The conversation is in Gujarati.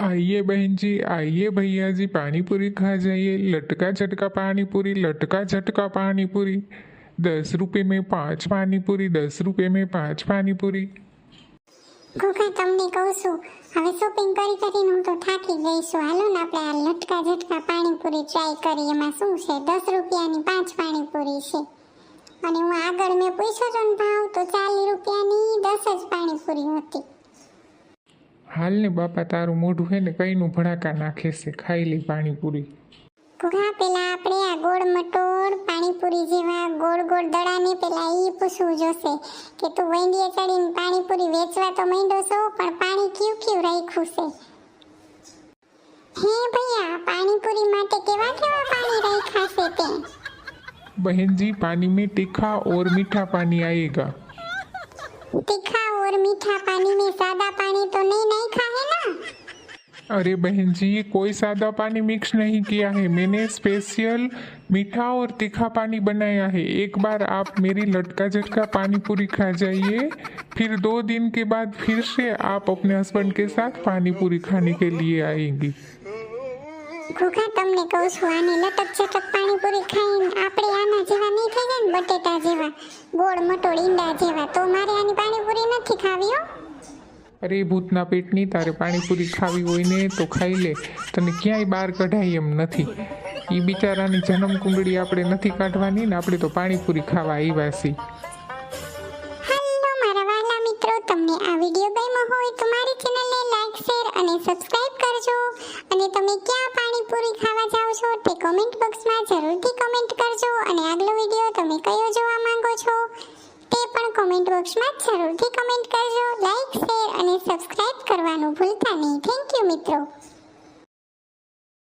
आइए बहन जी आइए भैया जी पानी पूरी खा जाइए लटका झटका पानी पूरी लटका झटका पानी पूरी दस रुपये में पांच पानी पूरी दस रुपये में पांच पानी पूरी ખોખા તમને કહું છું હવે શોપિંગ કરી કરીને હું તો થાકી ગઈ છું હાલો ને આપણે આ લટકા ઝટકા પાણીપુરી ટ્રાય કરીએ એમાં શું છે દસ રૂપિયાની પાંચ પાણીપુરી છે અને હું આગળ મેં પૂછ્યો તો ને ભાવ તો ચાલીસ રૂપિયાની દસ જ પાણીપુરી હતી હાલ ને બાપા તારું મોઢું હે ને કઈનું ભડાકા નાખે છે ખાઈ લે પાણીપુરી ઘોઘા પેલા આપણે આ ગોળ મટોળ પાણીપુરી જેવા ગોળ ગોળ દડાને પેલા ઈ પૂછવું જોશે કે તું વૈંડીએ ચડીને પાણીપુરી વેચવા તો માંડ્યો છો પણ પાણી ક્યુ ક્યુ રાખ્યું છે હે ભૈયા પાણીપુરી માટે કેવા કેવા પાણી રાખ્યા છે તે बहन जी पानी में तीखा और मीठा पानी आएगा तीखा और मीठा पानी में सादा पानी तो नहीं नहीं खाए ना? अरे बहन जी कोई सादा पानी मिक्स नहीं किया है। मैंने स्पेशल मीठा और तीखा पानी बनाया है। एक बार आप मेरी लटका झटका पानी पूरी खा जाइए। फिर दो दिन के बाद फिर से आप अपने हस्बैंड के साथ पानी पूरी खाने के लिए आएँगी। तुमने सुहानी लटक झटक पानी पूरी खाई ઈંડા જેવા. તો મારે આની પાણીપુરી નથી ખાવી હો. અરે ભૂતના પેટની તારે પાણીપુરી ખાવી હોય ને તો ખાઈ લે. તને ક્યાંય બહાર કઢાય એમ નથી. એ બિચારાની જન્મ કુંડળી આપણે નથી કાઢવાની ને આપણે તો પાણીપુરી ખાવા આવ્યા છીએ. હેલો મારા વાલા મિત્રો. તમને આ વિડિયો ગમ્યો હોય તો મારી ચેનલને લાઈક શેર અને સબસ્ક્રાઇબ કરજો. અને તમે ક્યાં પાણીપુરી ખાવા જાઓ છો તે કોમેન્ટ બોક્સમાં જરૂરથી કમેન્ટ કરજો. અને બોક્સમાં જરૂરથી કમેન્ટ કરજો લાઈક શેર અને સબસ્ક્રાઇબ કરવાનું ભૂલતા નહીં. થેન્ક યુ મિત્રો.